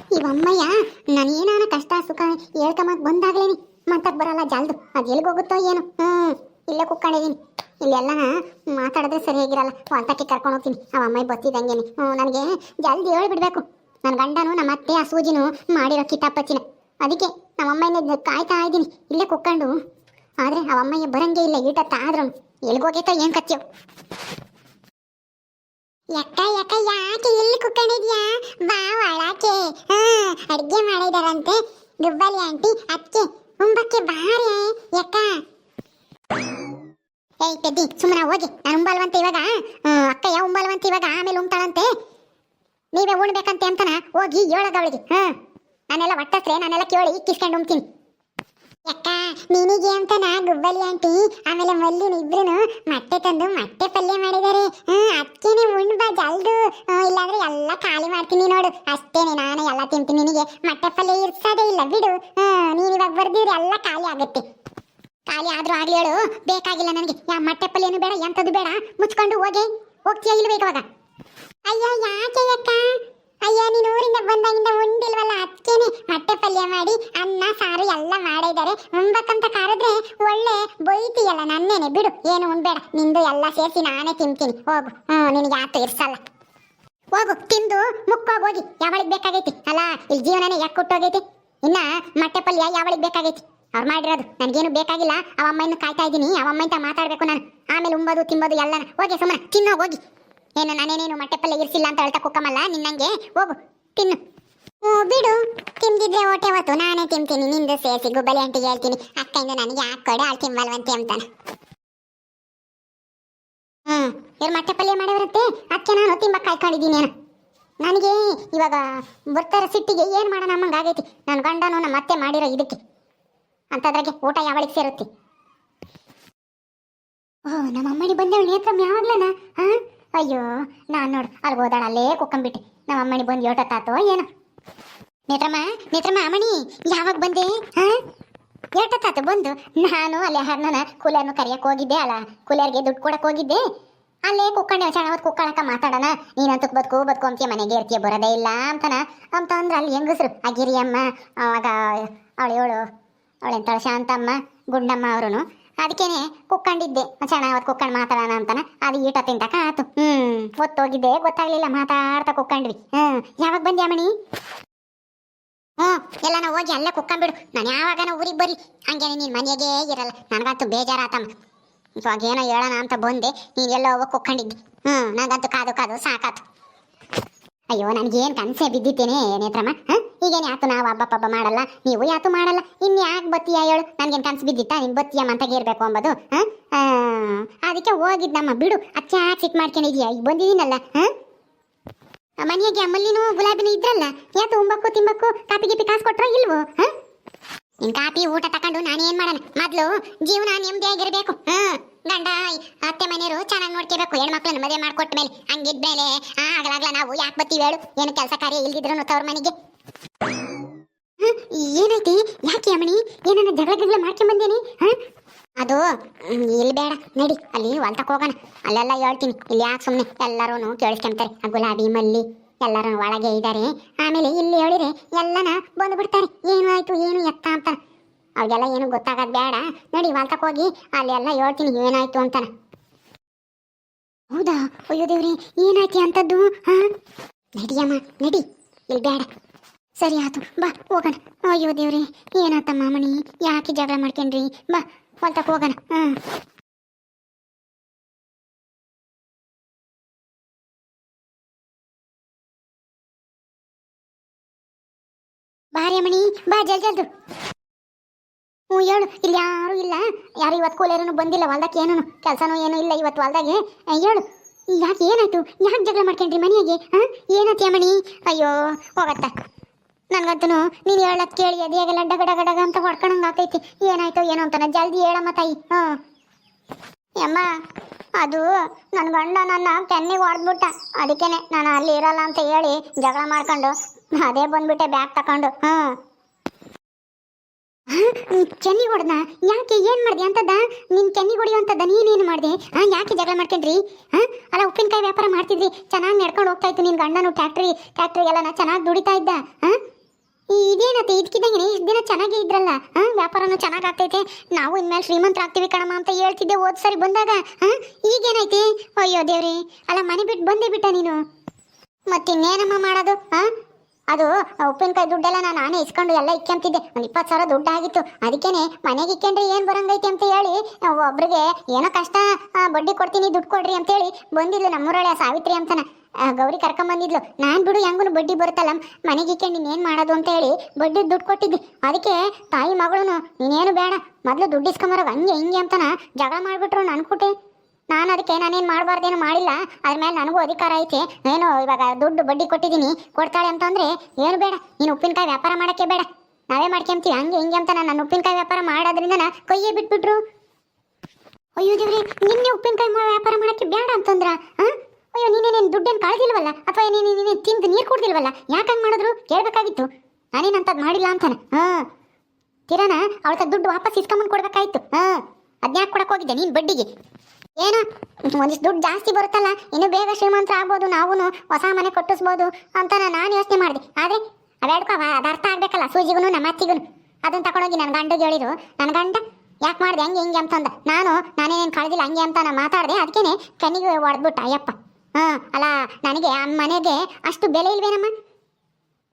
ಇವಮ್ಮಯ್ಯ ನಾನು ಏನಾನ ಕಷ್ಟ, ಸುಖ ಹೇಳ್ಕೊಂಬಕ್ ಬಂದಾಗ್ಲೇನಿ. ಮಾತಕ್ ಬರಲ್ಲ ಜಲ್ದು. ಅದು ಹೋಗುತ್ತೋ ಏನು. ಹ್ಮ್, ಇಲ್ಲೇ ಕುಕ್ಕೊಂಡಿದೀನಿ ಇಲ್ಲೆಲ್ಲ ಮಾತಾಡಿದ್ರೆ ಸರಿಯಾಗಿರಲ್ಲ ಹೊಲ್ತಕ್ಕೆ ಕರ್ಕೊಂಡು ಹೋಗ್ತೀನಿ. ಅವ ಅಮ್ಮಾಯಿ ಬತ್ತಿದಂಗೇನೆ. ಹ್ಞೂ ನನಗೆ ಜಲ್ದಿ ಹೇಳ್ಬಿಡ್ಬೇಕು ನನ್ನ ಗಂಡನು, ನಮ್ಮ ಅತ್ತೆ, ಆ ಸೂಜಿನು ಮಾಡಿರೋ ಕಿತಾಪಚ್ಚಿನ ಅದಕ್ಕೆ ನಮ್ಮ ಅಮ್ಮಯ್ಯನ ಕಾಯ್ತಾ ಇದ್ದೀನಿ. ಇಲ್ಲೇ ಕುಕ್ಕೊಂಡು ಆದ್ರೆ ಅವ ಅಮ್ಮಯ್ಯ ಬರಂಗೇ ಇಲ್ಲ. ಈಟತ್ತಾದ್ರೂ ಎಲ್ಗೋಗೈತೋ ಏನು ಕತ್ಯೋ ಯಕ್ಕ ಯಕ್ಕ ಯಾಕೆ ಇಲ್ಲಿ ಕುತ್ಕೊಂಡಿದ್ಯಾ? ಬಾ ಒಳಕ್ಕೆ. ಹಾ, ಅಡ್ಗೆ ಮಾಡಿದಾರಂತೆ. ಗುಬ್ಬಲಿ ಆಂಟಿ ಅದಕ್ಕೆ ಉಂಬಕ್ಕೆ ಬಾರೆ. ಯಕ್ಕ ಏಯ್ ಪೆದ್ದಿ ಸುಮ್ಮನೆ ಹೋಗಿ. ನಾನು ಉಂಬಲ್ವಂತ ಇವಾಗ. ಅಕ್ಕ ಅಕ್ಕಯ್ಯ ಉಂಬಲ್ವಂತ ಇವಾಗ. ಆಮೇಲೆ ಉಂಟಾಳಂತೆ ನೀವೇ ಉಣ್ಬೇಕಂತೆ ಅಂತನ? ಹೋಗಿ ಹೇಳೋದು ಅವಳಿಗೆ ಹಾ ನಾನೆಲ್ಲ ಒಟ್ಟಸ್ರೆ, ನಾನೆಲ್ಲ ಕೇಳಿ ಇಕ್ಕಿಸ್ಕೊಂಡು ಉಣ್ತೀನಿ. ಯಕ್ಕ ನಿನಗೆ ನಾ ಗುಬ್ಬಲಿ ಆಂಟಿ, ಆಮೇಲೆ ಮಲ್ಲಿನ ಇಬ್ರು ಮತ್ತೆ ತಂದು ಮತ್ತೆ ಪಲ್ಯ ಮಾಡಿದ್ದಾರೆ ಅದಕ್ಕೇನೆ ಉಣ್ ಬಾ ಜಲ್ದು. ಇಲ್ಲಾಂದ್ರೆ ಎಲ್ಲ ಖಾಲಿ ಮಾಡ್ತೀನಿ ನೋಡು. ಅಷ್ಟೇನೆ ನಾನು ಎಲ್ಲ ತಿಂತೀನಿ ನಿನಗೆ. ಮತ್ತೆ ಪಲ್ಯ ಇರ್ಸೋದೇ ಇಲ್ಲ, ಬಿಡು. ನೀನು ಇವಾಗ ಬರ್ದಿದ್ರೆ ಎಲ್ಲ ಖಾಲಿ ಆಗುತ್ತೆ. ಖಾಲಿ ಆದ್ರೂ ಆಗ್ಲಿ ಹೇಳು. ಬೇಕಾಗಿಲ್ಲ ನನಗೆ. ಯಾ, ಮೊಟ್ಟೆ ಪಲ್ಯನು ಬೇಡ, ಎಂಥದ್ದು ಬೇಡ. ಮುಚ್ಕೊಂಡು ಹೋಗಿ. ಹೋಗ್ತೀಯ ಇಲ್ಬೇಕು ಇವಾಗ ಅಯ್ಯೋ, ಯಾಕೆ ಅಕ್ಕ? ಅಯ್ಯೋ, ನೀನು ಊರಿಂದ ಬಂದಾಗಿಂದ ಉಂಡಿಲ್ವಲ್ಲ ಅದಕ್ಕೇನೆ ಪಲ್ಯ ಮಾಡಿ, ಅನ್ನ, ಸಾರು ಎಲ್ಲ ಮಾಡಿದ್ದಾರೆ. ಉಣ್ಬೇಕಂತ ಕಾರಿದ್ರೆ ಒಳ್ಳೆ ಬೈತೀಯಲ್ಲ ನನ್ನೇನೆ. ಬಿಡು, ಏನು ಉಣ್ಬೇಡ ನಿಂದು ಎಲ್ಲ ಸೇರಿಸಿ ನಾನೇ ತಿಂತೀನಿ. ಹೋಗು. ಹ್ಞೂ ನಿನಗೆ ಯಾತು ಇರ್ಸಲ್ಲ. ಹೋಗು, ತಿಂದು ಮುಕ್ಕೋಗೋಗಿ ಯಾವಳಿಗೆ ಬೇಕಾಗೈತಿ? ಅಲ್ಲ ಇಲ್ಲಿ ಜೀವನನೇ ಯಾಕೆ ಕೊಟ್ಟೋಗೈತಿ? ಇನ್ನ ಮೊಟ್ಟೆ ಪಲ್ಯ ಯಾವಳಿಗೆ ಬೇಕಾಗೈತಿ? ಅವ್ರು ಮಾಡಿರೋದು. ನನಗೇನು ಬೇಕಾಗಿಲ್ಲ. ಅವ ಅಮ್ಮನ ಕಾಯ್ತಾ ಇದ್ದೀನಿ. ಅವ ಅಮ್ಮಂತ ಮಾತಾಡ್ಬೇಕು ನಾನು. ಆಮೇಲೆ ಉಂಬೋದು, ತಿಂಬೋದು ಎಲ್ಲನ. ಹೋಗಿ ಸುಮ್ಮನೆ ತಿನ್ನೋ ಹೋಗಿ. ಏನು, ನಾನೇನೇನು ಮೊಟ್ಟೆ ಪಲ್ಯ ಇರಿಸಿಲ್ಲ ಅಂತ ಹೇಳ್ತಾ ಕುಕ್ಕಮಲ್ಲ ನಿನ್ನಂಗೆ? ಹೋಗು, ತಿನ್ನು. ಬಿಡು. ತಿಂದಿದ್ರೆ ಹೊಟ್ಟೆ ಹೊತ್ತು. ನಾನೇ ತಿಂತೀನಿ. ನಿಂದು ಸೇರಿಸಿ. ಗುಬ್ಬಲಿ ಅಂಟಿಗೆ ಹೇಳ್ತೀನಿ. ಅಕ್ಕಯಿಂದ ನನಗೆ ಹಾಕೊಡೆ ಅಲ್ಲಿ ತಿಂಬಲ್ವಂತೆ ಅಂತಾನೆ. ಹ್ಮ್ ಇವ್ರು ಮೊಟ್ಟೆ ಪಲ್ಯ ಮಾಡಿರುತ್ತೆ ಅದಕ್ಕೆ ನಾನು ತಿಂಬ ಕಾಯ್ಕೊಂಡಿದ್ದೀನಿ ಏನು ನನಗೆ ಇವಾಗ ಬರ್ತಾರ ಸಿಟ್ಟಿಗೆ ಏನು ಮಾಡೋಣ ನಮ್ಮಂಗಾಗೈತಿ ನನ್ನ ಗಂಡನು ನಮ್ಮ ಅತ್ತೆ ಮಾಡಿರೋ ಇದಕ್ಕೆ. ಅಂತದ್ರಾಗೆ ಊಟ ಯಾವಳಿಗೆ ಸೇರುತ್ತೆ? ಓ, ನಮ್ಮ ಅಮ್ಮನಿ ಬಂದವಳು ನೇತ್ರಮ್ ಯಾವಾಗ್ಲನ? ಹಾ? ಅಯ್ಯೋ, ನಾನು ನೋಡು. ಅಲ್ಲಿ ಹೋದಾಳ ಅಲ್ಲೇ ಕುಕ್ಕಂಬಿಟ್ಟೆ. ನಮ್ಮ ಅಮ್ಮನಿ ಬಂದು ತಾತೋ ಏನೋ. ನೇತ್ರಮ್ಮ ನೇತ್ರಮ್ಮ ಅಮ್ಮಣಿ ಯಾವಾಗ ಬಂದೆ? ಹಾ ಏಟತ್ತಾತು ಬಂದು. ನಾನು ಅಲ್ಲಿ ಹರ್ನನ ಕೂಲರ್ನು ಕರಿಯಕ್ಕೆ ಹೋಗಿದ್ದೆ ಅಲ್ಲ. ಕೂಲರ್ಗೆ ದುಡ್ಡು ಕೊಡಕ್ಕೆ ಹೋಗಿದ್ದೆ. ಅಲ್ಲೇ ಕುಕ್ಕಂಡೆ ಚೆನ್ನಾಗಿ ಕುಕ್ಕಳಕ ಮಾತಾಡೋಣ. ಮಾತಾಡನ ಬದುಕು ಬದುಕು ಅಂತೀಯ ಮನೆಗೆ ಇರ್ತೀಯ, ಬರೋದೇ ಇಲ್ಲ ಅಂತನ. ಅಂತ ಅಂದ್ರೆ ಅಲ್ಲಿ ಹೆಂಗಸ್ರು? ಆ ಗಿರಿಯಮ್ಮ, ಅವಾಗ ಅವಳು ಹೇಳು ಅವಳೆಂತಾಳ ಶಾಂತಮ್ಮ, ಗುಂಡಮ್ಮ ಅವರು ಅದಕ್ಕೇನೆ ಕುಕ್ಕಂಡಿದ್ದೆ ಚೆನ್ನಾಗಿ ಅವತ್ತು ಕುಕ್ಕಂಡು ಮಾತಾಡೋಣ ಅಂತಾನ. ಅದು ಈಟ ತಿಂತಕ ಆತು. ಹ್ಮ್ ಗೊತ್ತೋಗಿದ್ದೆ ಗೊತ್ತಾಗ್ಲಿಲ್ಲ, ಮಾತಾಡ್ತಾ ಕುಕ್ಕಂಡ್ವಿ ಹ್ಮ್, ಯಾವಾಗ ಬಂದ್ಯಾ ಮಣಿ ಹ್ಞೂ ಎಲ್ಲ ನಾವು ಹೋಗಿ ಅಲ್ಲೇ ಕುಕ್ಕಂಬಿಡು ನಾನು ಯಾವಾಗನ ಊರಿಗೆ ಬರ್ರಿ. ಹಂಗೇನೆ ನೀನು ಮನೆಗೆ ಇರಲ್ಲ. ನನಗಂತೂ ಬೇಜಾರಾತಮ್ಮ. ಇವಾಗ ಏನೋ ಹೇಳೋಣ ಅಂತ ಬಂದೆ. ನೀನು ಎಲ್ಲೋ ಹೋಗಿ ಕುಕ್ಕಂಡಿದ್ದೆ ಹ್ಞೂ ನನಗಂತೂ ಕಾದು ಕಾದು ಸಾಕಾತು. ಅಯ್ಯೋ, ನನಗೇನು ಕನಸೆ ಬಿದ್ದಿದ್ದೇನೆ ನೇತ್ರಮ್ಮ. ಹಾಂ? ಈಗೇನು ಯಾತು ನಾವು ಹಬ್ಬ ಪಬ್ಬ ಮಾಡಲ್ಲ? ನೀವು ಯಾತು ಮಾಡಲ್ಲ? ಇನ್ನು ಯಾಕೆ ಬತ್ತೀಯಾ ಹೇಳು? ನನಗೇನು ಕನಸು ಬಿದ್ದಿತ್ತಾ? ನೀನು ಬತ್ತೀಯಮ್ಮ ಅಂತ ಇರಬೇಕು ಅಂಬೋದು? ಹಾಂ? ಅದಕ್ಕೆ ಹೋಗಿದ್ದಮ್ಮ ಬಿಡು. ಅಚ್ಚ ಸಿಟ್ ಮಾಡ್ಕೊಂಡಿದ್ಯಾ? ಈಗ ಬಂದಿದ್ದೀನಲ್ಲ ಹಾಂ? ಮನೆಯಾಗೆ ಅಮ್ಮಲ್ಲಿನೂ ಗುಲಾಬಿನೂ ಇದ್ರಲ್ಲ? ಯಾತು ಉಂಬಕ್ಕು ತಿಂಬಕ್ಕು ಕಾಪಿ ಗಿಪಿ ಕಾಸು ಕೊಟ್ರೋ ಇಲ್ವೋ, ಹಾಂ? ನಿನ್ ಕಾಪಿ ಊಟ ತಕೊಂಡು ನಾನೇನ್ ಮಾಡೋಣ? ಮೊದ್ಲು ಜೀವನ ನೆಮ್ಮದಿಯಾಗಿರ್ಬೇಕು ಹ್ಮ್ ಗಂಡ ಅತ್ತೆ ಮನೆಯವರು ಚೆನ್ನಾಗಿ ನೋಡ್ಕೋಬೇಕು. ಹೆಣ್ಮಕ್ಳನ್ನ ಮದುವೆ ಮಾಡ್ಕೊಟ್ಟ ಮೇಲೆ ಹಂಗಿದ್ಮೇಲೆ ಆಗ್ಲಾಗ್ಲ ನಾವು ಯಾಕೆ ಬತ್ತೀವಿ ಹೇಳು? ಏನು ಕೆಲಸ ಕಾರ್ಯ ಇಲ್ದಿದ್ರು ತವ್ರ ಮನೆಗೆ? ಏನೈತಿ ಯಾಕೆ ಅಮ್ಮಣಿ? ಏನನ್ನ ಜಗಳ ಜಗಳ ಮಾಡ್ಕೊಂಡ್ ಬಂದೇನಿ ಹಾ? ಅದು ಇಲ್ಲಿ ಬೇಡ, ನಡಿ, ಅಲ್ಲಿ ಹೊಲ್ತಕ್ಕೆ ಹೋಗೋಣ. ಅಲ್ಲೆಲ್ಲ ಹೇಳ್ತೀನಿ, ಇಲ್ಲಿ ಯಾಕೆ ಸುಮ್ಮನೆ ಎಲ್ಲರೂ ಕೇಳಿಸ್ಕೊಂತಾರೆ ಆ ಗುಲಾಬಿ, ಮಲ್ಲಿ, ಎಲ್ಲರೂ ಒಳಗೆ ಇದ್ದಾರೆ ಆಮೇಲೆ ಇಲ್ಲಿ ಹೇಳಿದ್ರೆ ಎಲ್ಲನ ಬಂದು ಬಿಡ್ತಾರೆ. ಏನು ಆಯಿತು, ಏನು ಎತ್ತ ಅಂತ ಅವ್ರಿಗೆಲ್ಲ ಏನು ಗೊತ್ತಾಗೋದು ಬೇಡ. ನಡಿ ಹೊಲ್ತಕ್ಕೆ ಹೋಗಿ, ಅಲ್ಲಿ ಎಲ್ಲ ಹೇಳ್ತೀನಿ, ಏನಾಯ್ತು ಅಂತಾನ. ಹೌದಾ? ಅಯ್ಯೋ ದೇವ್ರಿ, ಏನಾಯ್ತು ಅಂತದ್ದು ಹಾಂ? ನಡಿಯಮ್ಮ ನಡಿ, ಇಲ್ಲಿ ಬೇಡ. ಸರಿ ಆಯ್ತು, ಬಾ, ಹೋಗೋಣ. ಅಯ್ಯೋ ದೇವ್ರಿ ಏನಾಯ್ತಮ್ಮ ಮಾಮಣಿ ಯಾಕೆ ಜಗಳ ಮಾಡ್ಕೊಂಡ್ರಿ? ಬಾ. ಹೊಲ್ತಕ್ ಹೋಗೋಣ. ಹ್ಮ್. ಬಾರಿ ಅಮ್ಮಣಿ ಬಾ ಜಲ್ ಜಲ್ದು. ಹ್ಞೂ ಹೇಳು. ಇಲ್ಲಿ ಯಾರು ಇಲ್ಲ. ಯಾರು ಇವತ್ತು ಕೂಲೇರನು ಬಂದಿಲ್ಲ ಹೊಲ್ದಾಗ ಏನೂ ಕೆಲಸನೂ ಏನೂ ಇಲ್ಲ ಇವತ್ತು ಹೊಲ್ದಾಗೆ. ಹೇಳು. ಯಾಕೆ ಏನಾಯ್ತು? ಯಾಕೆ ಜಗಳ ಮಾಡ್ಕೊಂಡ್ರಿ ಮನೆಯಾಗೆ? ಹಾಂ ಏನಾಯ್ತು ಅಮ್ಮಣಿ? ಅಯ್ಯೋ ಹೋಗತ್ತ. ನನ್ಗಂತೂ ನೀನು ಹೇಳತ್ ಕೇಳಿ ಅದೇಗೆಲ್ಲ ಡಗ ಡಗ ಡಗ ಅಂತ ಹೊಡ್ಕೊಂಡಂಗೆ ಆಗ್ತೈತಿ ಏನಾಯ್ತು ಏನೋ ಅಂತಾನೆ ಜಲ್ದಿ ಹೇಳಮ್ಮ ತಾಯಿ. ಹಾಂ ಯಮ್ಮ ಅದು ನನ್ನ ಗಂಡ ನನ್ನ ಕೆನ್ನಿಗೆ ಹೊಡೆದ್ಬಿಟ್ಟ. ಅದಕ್ಕೇನೆ ನಾನು ಅಲ್ಲಿ ಇರಲ್ಲ ಅಂತ ಹೇಳಿ ಜಗಳ ಮಾಡ್ಕೊಂಡು ಅದೇ ಬಂದ್ಬಿಟ್ಟೆ ಬ್ಯಾಗ್ ತಕೊಂಡು. ಹಾಂ ಕೆನ್ನಿ ಹೊಡೆದ ಯಾಕೆ ಏನ್ ಮಾಡ್ದೆ ಅಂತದ? ನಿನ್ನ ಕೆನ್ನಿ ಹೊಡಿಯುವಂತದ ನೀನೇನು ಮಾಡ್ದೆ? ಹಾ, ಯಾಕೆ ಜಗಳ ಮಾಡ್ಕೊಂಡ್ರಿ? ಹಾ, ಅಲ್ಲ ಉಪ್ಪಿನಕಾಯಿ ವ್ಯಾಪಾರ ಮಾಡ್ತಿದ್ರಿ. ಚೆನ್ನಾಗಿ ನಡ್ಕೊಂಡು ಹೋಗ್ತಾ ಇತ್ತು ನಿನ್ ಗಂಡನು. ಟ್ಯಾಕ್ಟ್ರಿ ಟ್ಯಾಕ್ಟ್ರಿಗೆಲ್ಲ ಚೆನ್ನಾಗಿ ದುಡಿತಾ ಇದ್ದ. ಹಾ? ಇದೇನತ್ತೆ ಇದಕ್ಕಿದ್ದಂಗೆ ಇಷ್ಟು ದಿನ ಚೆನ್ನಾಗೇ ಇದ್ರಲ್ಲ ಹಾಂ ವ್ಯಾಪಾರನೂ ಚೆನ್ನಾಗಿ ಆಗ್ತೈತೆ. ನಾವು ಇನ್ಮೇಲೆ ಶ್ರೀಮಂತರಾಗ್ತೀವಿ ಕಣಮ್ಮ ಅಂತ ಹೇಳ್ತಿದ್ದೆ ಹೋದ್ ಸರಿ ಬಂದಾಗ ಹಾಂ ಈಗೇನೈತಿ ಅಯ್ಯೋ ದೇವ್ರಿ, ಅಲ್ಲ ಮನೆ ಬಿಟ್ಟು ಬಂದೇ ಬಿಟ್ಟ ನೀನು. ಮತ್ತಿನ್ನೇನಮ್ಮ ಮಾಡೋದು ಹಾಂ ಅದು ಉಪ್ಪಿನಕಾಯಿ ದುಡ್ಡೆಲ್ಲ ನಾನು ನಾನೇ ಇಸ್ಕೊಂಡು ಎಲ್ಲ ಇಕ್ಕೊಂತಿದ್ದೆ ಒಂದು ಇಪ್ಪತ್ತು ಸಾವಿರ ದುಡ್ಡು ಆಗಿತ್ತು. ಅದಕ್ಕೇನೆ ಮನೆಗೆ ಇಕ್ಕೊಂಡ್ರೆ ಏನು ಬರಂಗೈತೆ ಅಂತ ಹೇಳಿ, ಒಬ್ರಿಗೆ ಏನೋ ಕಷ್ಟ ಬಡ್ಡಿ ಕೊಡ್ತೀನಿ, ದುಡ್ಡು ಕೊಡ್ರಿ ಅಂತೇಳಿ ಬಂದಿದ್ಲು ನಮ್ಮೂರಳೆ ಸಾವಿತ್ರಿ ಅಂತನ. ಗೌರಿ ಕರ್ಕೊಂಬಂದಿದ್ಲು ನಾನು ಬಿಡು ಹೆಂಗೂ ಬಡ್ಡಿ ಬರುತ್ತಲ್ಲ. ಮನೆಗೆ ಇಕ್ಕೆ ನೀನೇನು ಮಾಡೋದು ಅಂತ ಹೇಳಿ ಬಡ್ಡಿ ದುಡ್ಡು ಕೊಟ್ಟಿದ್ವಿ ಅದಕ್ಕೆ ತಾಯಿ ಮಗಳು ನೀನೇನು ಬೇಡ. ಮೊದಲು ದುಡ್ಡು ಇಸ್ಕೊಂಬರೋಗ ಹಂಗೆ ಹಿಂಗೆ ಅಂತನ ಜಗಳ ಮಾಡಿಬಿಟ್ರು ನನ್ಕುಟೆ ನಾನು ಅದಕ್ಕೆ ನಾನೇನು ಮಾಡಬಾರ್ದೇನು ಮಾಡಿಲ್ಲ. ಅದ್ರ ಮೇಲೆ ನನಗೂ ಅಧಿಕಾರ ಐತೆ. ಏನು, ಇವಾಗ ದುಡ್ಡು ಬಡ್ಡಿ ಕೊಟ್ಟಿದ್ದೀನಿ, ಕೊಡ್ತಾಳೆ ಅಂತಂದ್ರೆ ಏನು ಬೇಡ. ನೀನು ಉಪ್ಪಿನಕಾಯಿ ವ್ಯಾಪಾರ ಮಾಡೋಕ್ಕೆ ಬೇಡ. ನಾವೇ ಮಾಡ್ಕೊಂತೀವಿ, ಹಂಗೆ ಹಿಂಗೆ ಅಂತ ನಾನು ಉಪ್ಪಿನಕಾಯಿ ವ್ಯಾಪಾರ ಮಾಡೋದ್ರಿಂದ ಕೈಯೇ ಬಿಟ್ಬಿಟ್ರು. ಅಯ್ಯೋ ದೇವ್ರಿ, ನಿನ್ನೆ ಉಪ್ಪಿನಕಾಯಿ ವ್ಯಾಪಾರ ಮಾಡೋಕ್ಕೆ ಬೇಡ ಅಂತಂದ್ರ, ಆ? ಅಯ್ಯೋ, ನೀನೇನೇನು ದುಡ್ಡೇನು ಕಳ್ದಿಲ್ವಲ್ಲ ಅಥವಾ ನೀನು ತಿಂದು ನೀರು ಕುಡ್ದಿಲ್ವಲ್ಲ? ಯಾಕೆ ಹಂಗೆ ಮಾಡಿದ್ರು? ಕೇಳಬೇಕಾಗಿತ್ತು. ನಾನೇನಂತದ್ದು ಮಾಡಿಲ್ಲ ಅಂತಾನೆ. ಹಾಂ. ಕಿರಣ ಅವಳ ದುಡ್ಡು ವಾಪಸ್ ಇಸ್ಕೊಂಬಂದು ಕೊಡ್ಬೇಕಾಯ್ತು. ಹಾಂ. ಅದ್ನ್ಯಾಕೆ ಕೊಡಕ್ಕೆ ಹೋಗಿದ್ದೆ ನೀನು ಬಡ್ಡಿಗೆ? ಏನೋ? ಒಂದಿಷ್ಟು ದುಡ್ಡು ಜಾಸ್ತಿ ಬರುತ್ತಲ್ಲ? ಇನ್ನು ಬೇಗ ಶ್ರೀಮಂತ ಆಗ್ಬೋದು ನಾವು ಹೊಸ ಮನೆ ಕಟ್ಟಿಸ್ಬೋದು ಅಂತ ನಾನು ಯೋಚನೆ ಮಾಡಿದೆ. ಆದರೆ ಅದಾಡ್ಕೊ ಅದು ಅರ್ಥ ಆಗಬೇಕಲ್ಲ ಸೂಜಿಗೂ ನಮ್ಮ ಅತ್ತಿಗೂ ಅದನ್ನು ತಗೊಂಡೋಗಿ ನನ್ನ ಗಂಡಗೆ ಹೇಳಿದ್ರು. ನನ್ನ ಗಂಡ, ಯಾಕೆ ಮಾಡಿದೆ, ಹಂಗೆ ಹಿಂಗೆ ಅಂತಂದ. ನಾನು ನಾನೇನೇನು ಕಳೆದಿಲ್ಲ, ಹಂಗೆ ಅಂತ ನಾನು ಮಾತಾಡಿದೆ. ಅದಕ್ಕೇ ಕಣ್ಣಿಗೆ ಹೊಡೆದ್ಬಿಟ್ಟ ಅಯ್ಯಪ್ಪ. ಅಲ್ಲ, ನನಗೆ ಆ ಮನೆಗೆ ಅಷ್ಟು ಬೆಲೆ ಇಲ್ವೇನಮ್ಮ?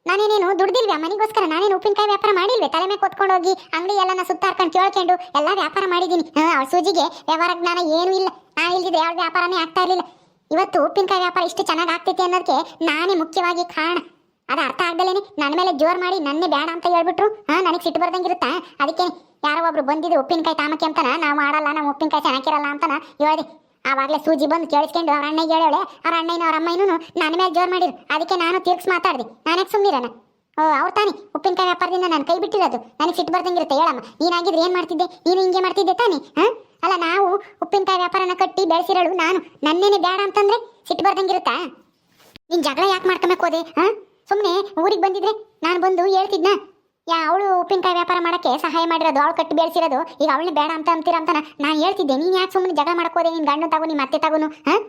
ನಾನೇನೇನು ದುಡ್ದಿಲ್ವೇ? ಮನೆಗೋಸ್ಕರ ನಾನೇನು ಉಪ್ಪಿನಕಾಯಿ ವ್ಯಾಪಾರ ಮಾಡಿಲ್ವೇ? ತಲೆ ಮೇಲೆ ಕೊತ್ಕೊಂಡು ಹೋಗಿ ಅಂಗಡಿ ಎಲ್ಲ ಸುತ್ತಾಡ್ಕೊಂಡು ಕೇಳ್ಕೊಂಡು ಎಲ್ಲ ವ್ಯಾಪಾರ ಮಾಡಿದ್ದೀನಿ. ಹಾಂ ಸೂಜಿಗೆ ವ್ಯವಹಾರ ಜ್ಞಾನ ಏನೂ ಇಲ್ಲ. ನಾನು ಇಲ್ದಿದ್ದೆ ಯಾವ ವ್ಯಾಪಾರನೇ ಆಗ್ತಾ ಇರಲಿಲ್ಲ. ಇವತ್ತು ಉಪ್ಪಿನಕಾಯಿ ವ್ಯಾಪಾರ ಇಷ್ಟು ಚೆನ್ನಾಗಿ ಆಗ್ತೈತಿ ಅನ್ನೋದಕ್ಕೆ ನಾನೇ ಮುಖ್ಯವಾಗಿ ಕಾರಣ. ಅದು ಅರ್ಥ ಆಗ್ದಲೇನೆ ನನ್ನ ಮೇಲೆ ಜೋರು ಮಾಡಿ ನನ್ನೇ ಬೇಡ ಅಂತ ಹೇಳ್ಬಿಟ್ರು? ಹಾಂ, ನನಗೆ ಸಿಟ್ಟು ಬರ್ದಂಗಿರುತ್ತಾ? ಅದಕ್ಕೆ ಯಾರೋ ಒಬ್ರು ಬಂದಿದ್ರು ಉಪ್ಪಿನಕಾಯಿ ತಾಮಕ್ಕೆ ಅಂತನ, ನಾವು ಮಾಡಲ್ಲ ನಾವು ಉಪ್ಪಿನಕಾಯಿ ಚೆನ್ನಾಗಿರಲ್ಲ ಅಂತಾನ ಹೇಳಿದೆ. ಆವಾಗಲೇ ಸೂಜಿ ಬಂದು ಕೇಳಿಸ್ಕೊಂಡು ಅವ್ರ ಅಣ್ಣಗೆ ಹೇಳೋಳೆ, ಅವ್ರ ಅಣ್ಣನ ಅವ್ರ ಅಮ್ಮನೂ ನನ್ನ ಮೇಲೆ ಜೋರು ಮಾಡಿರು. ಅದಕ್ಕೆ ನಾನು ತಿರ್ಗ್ಸ್ ಮಾತಾಡಿದೆ. ನಾನೇ ಸುಮ್ಮನಿರೋಣ ಓ, ಅವ್ರು ತಾನೇ. ಉಪ್ಪಿನಕಾಯಿ ವ್ಯಾಪಾರದಿಂದ ನಾನು ಕೈ ಬಿಟ್ಟಿರೋದು. ನನಗೆ ಸಿಟ್ಟು ಬರ್ದಂಗಿರುತ್ತೆ, ಹೇಳಮ್ಮ. ನೀನಾಗಿದ್ರೆ ಏನು ಮಾಡ್ತಿದ್ದೆ? ನೀನು ಹಿಂಗೆ ಮಾಡ್ತಿದ್ದೆ ತಾನೇ, ಹಾಂ? ಅಲ್ಲ, ನಾವು ಉಪ್ಪಿನಕಾಯಿ ವ್ಯಾಪಾರನ ಕಟ್ಟಿ ಬೆಳೆಸಿರೋಳು ನಾನು. ನನ್ನೇನೆ ಬೇಡ ಅಂತಂದ್ರೆ ಸಿಟ್ಟು ಬರ್ದಂಗಿರುತ್ತಾ? ನೀನು ಜಗಳ ಯಾಕೆ ಮಾಡ್ಕೊಬೇಕು ಹೋದೆ, ಹಾಂ? ಸುಮ್ಮನೆ ಊರಿಗೆ ಬಂದಿದ್ರೆ ನಾನು ಬಂದು ಹೇಳ್ತಿದ್ನ? ಯಾ, ಅವಳು ಉಪ್ಪಿನಕಾಯಿ ವ್ಯಾಪಾರ ಮಾಡೋಕ್ಕೆ ಸಹಾಯ ಮಾಡಿರೋದು, ಅವಳು ಕಟ್ಟಿ ಬೆಳೆಸಿರೋದು. ಈಗ ಅವಳನ್ನ ಬೇಡ ಅಂತ ಅಂತೀರ ಅಂತ ನಾನು ಹೇಳ್ತಿದ್ದೆ, ನೀನು ಯಾಕೆ ಸುಮ್ಮನೆ ಜಗಳ ಮಾಡ್ಕೋದೆ ನಿನ್ನ ಗಂಡು ತಗೋ ನಿಮ್ಮ ಅತ್ತೆ ತಗೋನು, ಹಾಂ?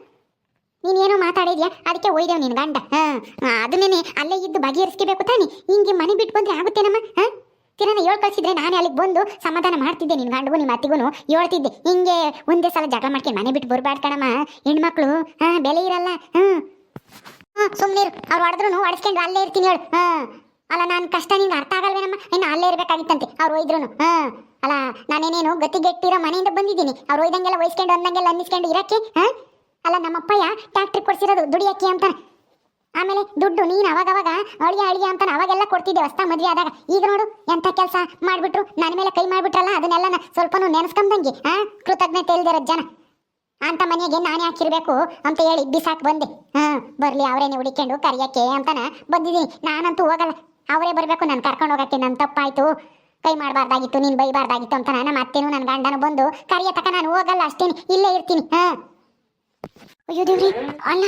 ನೀನೇನೋ ಮಾತಾಡಿದ್ಯಾ? ಅದಕ್ಕೆ ಒಯ್ದೇವ್ ನಿನ್ನ ಗಂಡ, ಹಾಂ? ಅದನ್ನೇ ಅಲ್ಲೇ ಇದ್ದು ಬಗೆಹರಿಸ್ಕೋಬೇಕು ತಾನೆ? ಹಿಂಗೆ ಮನೆ ಬಿಟ್ಟು ಬಂದರೆ ಆಗುತ್ತೇನಮ್ಮ, ಹಾಂ? ಕಿರಣ ಹೇಳ್ ಕಳಿಸಿದ್ರೆ ನಾನೇ ಅಲ್ಲಿಗೆ ಬಂದು ಸಮಾಧಾನ ಮಾಡ್ತಿದ್ದೆ ನಿನ್ನ ಗಂಡಗೂ ನಿಮ್ಮ ಅತ್ತಿಗೂ ಹೇಳ್ತಿದ್ದೆ ಹಿಂಗೆ ಒಂದೇ ಸಲ ಜಗಳ ಮಾಡ್ಕೊಂಡು ಮನೆ ಬಿಟ್ಟು ಬರಬಾರ್ದು ಕಣಮ್ಮ ಹೆಣ್ಮಕ್ಳು, ಹಾಂ? ಬೆಲೆ ಇರಲ್ಲ, ಹಾಂ? ಹಾಂ ಸುಮ್ಮನೆ ಅವ್ರು ಹೊಡೆದ್ರು ಹೊಡೆಸ್ಕೊಂಡು ಅಲ್ಲೇ ಇರ್ತೀನಿ ಹೇಳು, ಹಾಂ? ಅಲ್ಲ, ನಾನು ಕಷ್ಟ, ನಿಂಗೆ ಅರ್ಥ ಆಗಲ್ವೇನಮ್ಮ? ಇನ್ನು ಅಲ್ಲೇ ಇರಬೇಕಾಗಿತ್ತಂತೆ, ಅವ್ರು ಒಯ್ದ್ರು ಹಾಂ. ಅಲ್ಲ, ನಾನೇನೇನು ಗತಿಗೆಟ್ಟಿರೋ ಮನೆಯಿಂದ ಬಂದಿದ್ದೀನಿ. ಅವ್ರು ಒಯ್ದಂಗೆಲ್ಲ ವಹಿಸ್ಕೊಂಡು ಅಂದಂಗೆಲ್ಲ ಅನ್ನಿಸ್ಕೊಂಡು ಇರಕ್ಕೆ, ಹಾಂ? ಅಲ್ಲ, ನಮ್ಮಪ್ಪಯ್ಯ ಟ್ಯಾಕ್ಟ್ರಿ ಕೊಡ್ಸಿರೋದು ದುಡಿಯಕ್ಕೆ ಅಂತಾನೆ. ಆಮೇಲೆ ದುಡ್ಡು ನೀನು ಅವಾಗ ಅವಾಗ ಅಳಿಯ ಅಂತ ಅವಾಗೆಲ್ಲ ಕೊಡ್ತಿದ್ದೆ, ಹೊಸ್ತಾ ಮದುವೆ ಆದಾಗ. ಈಗ ನೋಡು, ಎಂಥ ಕೆಲಸ ಮಾಡಿಬಿಟ್ರು. ನನ್ನ ಮೇಲೆ ಕೈ ಮಾಡಿಬಿಟ್ರಲ್ಲ, ಅದನ್ನೆಲ್ಲ ಸ್ವಲ್ಪನೂ ನೆನೆಸ್ಕೊಂಡಂಗೆ ಹಾಂ? ಕೃತಜ್ಞತೆ ಇಲ್ದಿರೋ ಜನ. ಅಂತ ಮನೆಗೆ ನಾನೇ ಹಾಕಿರ್ಬೇಕು ಅಂತ ಹೇಳಿ ಬಿಸಾಕ್ ಬಂದೆ. ಹಾಂ, ಬರಲಿ, ಅವರೇನೆ ಹುಡಿಕೊಂಡು ಕರಿಯಕ್ಕೆ ಅಂತಾನ ಬಂದಿದ್ದೀನಿ. ನಾನಂತೂ ಹೋಗಲ್ಲ. ಅವರೇ ಬರಬೇಕು, ನಾನು ಕರ್ಕೊಂಡು ಹೋಗಕ್ಕೆ ನನ್ನ ತಪ್ಪಾಯ್ತು. ಕೈ ಮಾಡಬಾರ್ದಾಗಿತ್ತು, ನೀನು ಬೈಬಾರ್ದಾಗಿತ್ತು ಅಂತ ನನ್ನ ಅತ್ತೆನೂ ನನ್ನ ಗಂಡನು ಬಂದು ಕರಿಯ ತಕ ನಾನು ಹೋಗಲ್ಲ ಅಷ್ಟೇ ಇಲ್ಲೇ ಇರ್ತೀನಿ, ಹಾಂ. ಅಯ್ಯೋ ದೇವ್ರಿ, ಅಲ್ಲ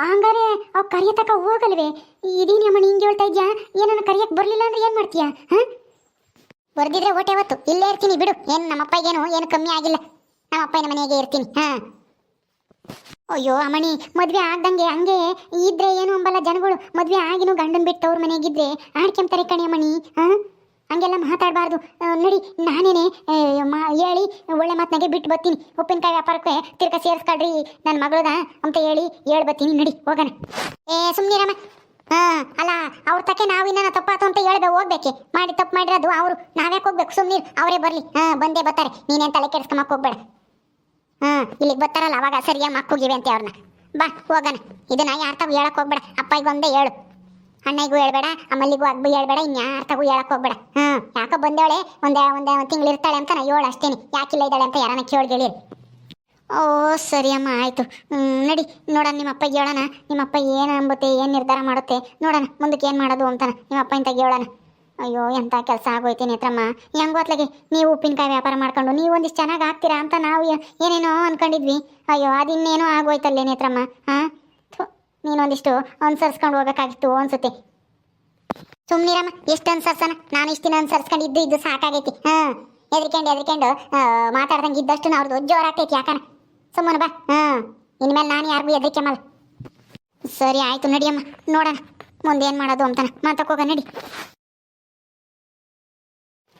ಹಂಗಾರೆ ಅವ್ ಕರಿಯ ಹೋಗಲ್ವೇ? ಇದೇನು ಅಮ್ಮ ಹಿಂಗೆ ಹೇಳ್ತಾ ಇದ್ಯಾ? ಏನನ್ನ ಕರಿಯಕ್ಕೆ ಬರಲಿಲ್ಲ ಅಂದ್ರೆ ಏನು ಮಾಡ್ತೀಯಾ, ಹಾಂ? ಬರ್ದಿದ್ರೆ ಓಟೆ ಹೊತ್ತು, ಇಲ್ಲೇ ಇರ್ತೀನಿ, ಬಿಡು. ಏನು ನಮ್ಮಪ್ಪಗೇನು ಏನು ಕಮ್ಮಿ ಆಗಿಲ್ಲ. ನಮ್ಮಪ್ಪನ ಮನೆಗೆ ಇರ್ತೀನಿ, ಹಾಂ. ಅಯ್ಯೋ ಅಮಣಿ ಮದ್ವೆ ಆಗ್ದಂಗೆ ಹಂಗೆ ಇದ್ರೆ ಏನು ಅಂಬಲ್ಲ ಜನಗಳು? ಮದ್ವೆ ಆಗಿನೂ ಗಂಡನ್ ಬಿಟ್ಟು ಅವ್ರ ಮನೆಗಿದ್ರೆ ಆಡ್ ಕಣೆ ಅಮಣಿ ಹಂಗೆಲ್ಲ ಮಾತಾಡಬಾರ್ದು. ನಡಿ, ನಾನೇನೆ ಹೇಳಿ, ಒಳ್ಳೆ ಮಾತನಾಗೆ ಬಿಟ್ಟು ಬರ್ತೀನಿ. ಉಪ್ಪಿನಕಾಯಿ ವ್ಯಾಪಾರಕ್ಕೆ ತಿರ್ಗ ಸೇರಿಸ್ಕೊಳ್ರಿ ನನ್ನ ಮಗಳದ ಅಂತ ಹೇಳಿ ಹೇಳಿ ಬರ್ತೀನಿ. ನಡಿ, ಹೋಗೋಣ. ಏ ಸುಮ್ಮನಿರಮ್ಮ ಹಾ ಅಲ್ಲ, ಅವ್ರ ತಕ್ಕೆ ನಾವು ಇನ್ನ ತಪ್ಪಾತು ಅಂತ ಹೇಳ್ದೆ ಹೋಗ್ಬೇಕೆ. ಮಾಡಿ ತಪ್ಪು ಮಾಡಿರೋದು ಅವರು. ನಾವ್ಯಾಕೆ ಹೋಗ್ಬೇಕು? ಸುಮ್ಮನಿರು ಅವರೇ ಬರಲಿ. ಹಾಂ ಬಂದೇ ಬರ್ತಾರೆ. ನೀನೇನು ತಲೆ ಕೆಡಿಸ್ಕೊಂಬಕ್ಕೆ ಹೋಗ್ಬೇಡ. ಹಾ ಇಲ್ಲಿಗೆ ಬರ್ತಾರಲ್ಲ, ಅವಾಗ ಸರಿಯಾಗಿ ಮಕ್ಕಳಿಗೆ ಅಂತ ಅವ್ರನ್ನ ಬಾ, ಹೋಗಣ. ಇದನ್ನ ಯಾರ ತಗೋ ಹೇಳಕ್ ಹೋಗ್ಬೇಡ. ಅಪ್ಪಗೆ ಒಂದೇ ಹೇಳು. ಅಣ್ಣಗೂ ಹೇಳ್ಬೇಡ, ಅಮ್ಮಲ್ಲಿಗೂ ಅಗ್ಬು ಹೇಳ್ಬೇಡ ಇನ್ಯಾರ ತಗೋ ಹೇಳಕ್ ಹೋಗ್ಬೇಡ. ಹ್ಮ್ ಯಾಕೋ ಬಂದೇವಳೆ ಒಂದೇ ಒಂದೇ ತಿಂಗಳು ಇರ್ತಾಳೆ ಅಂತ ನಾ ಹೇಳು ಅಷ್ಟೇನಿ. ಯಾಕಿಲ್ಲ ಇದ್ದಾಳೆ ಅಂತ ಯಾರನ್ನ ಕೇಳಿ ಓ ಸರಿ ಅಮ್ಮ ಆಯಿತು ನಡಿ, ನೋಡೋಣ, ನಿಮ್ಮ ಅಪ್ಪಗೆ ಹೇಳೋಣ. ನಿಮ್ಮ ಅಪ್ಪ ಏನು ಅಂಬುತ್ತೆ ಏನು ನಿರ್ಧಾರ ಮಾಡುತ್ತೆ. ನೋಡೋಣ, ಮುಂದಕ್ಕೆ ಏನು ಮಾಡೋದು ಅಂತಾನೆ ನಿಮ್ಮ ಅಪ್ಪ ಇಂತ ಹೇಳೋಣ. ಅಯ್ಯೋ ಎಂಥ ಕೆಲಸ ಆಗೋಯ್ತು ನೇತ್ರಮ್ಮ? ಹೆಂಗೋ ಗೊತ್ತಲಾಗಿ ನೀವು ಉಪ್ಪಿನಕಾಯಿ ವ್ಯಾಪಾರ ಮಾಡ್ಕೊಂಡು ನೀವು ಒಂದಿಷ್ಟು ಚೆನ್ನಾಗಿ ಆಗ್ತೀರಾ ಅಂತ ನಾವು ಏನೇನೋ ಅನ್ಕೊಂಡಿದ್ವಿ. ಅಯ್ಯೋ, ಅದಿನ್ನೇನೋ ಆಗೋಯ್ತಲ್ಲೇ ನೇತ್ರಮ್ಮ ಹಾಂ ನೀನೊಂದಿಷ್ಟು ಅನುಸರಿಸ್ಕೊಂಡು ಹೋಗೋಕ್ಕಾಗಿತ್ತು ಅನ್ಸುತ್ತೆ. ಸುಮ್ಮನಿರಮ್ಮ ಎಷ್ಟು ಅನ್ಸರ್ಸನ? ನಾನು ಇಷ್ಟು ದಿನ ಅನ್ಸರ್ಸ್ಕೊಂಡು ಇದ್ದು ಇದ್ದು ಸಾಕಾಗೈತಿ, ಹಾಂ? ಎದ್ರಿಕೊಂಡು ಎದ್ರಿಕೊಂಡು ಮಾತಾಡ್ದಂಗೆ ಇದ್ದಷ್ಟು ಅವ್ರದ್ದು ಜೋರಾಗ್ತೈತಿ ಯಾಕನ? ಸುಮ್ಮನೆ ಬಾ, ಹಾಂ? ಇನ್ಮೇಲೆ ನಾನು ಯಾರಿಗೂ ಎದ್ರಿಕೆಮ್ಮಲ್ಲ ಸರಿ, ಆಯ್ತು, ನಡಿಯಮ್ಮ, ನೋಡೋಣ. ಮುಂದೆ ಏನು ಮಾಡೋದು ಅಂತಾನೆ? ಮಾತಕ್ಕೋಗ ನಡಿ.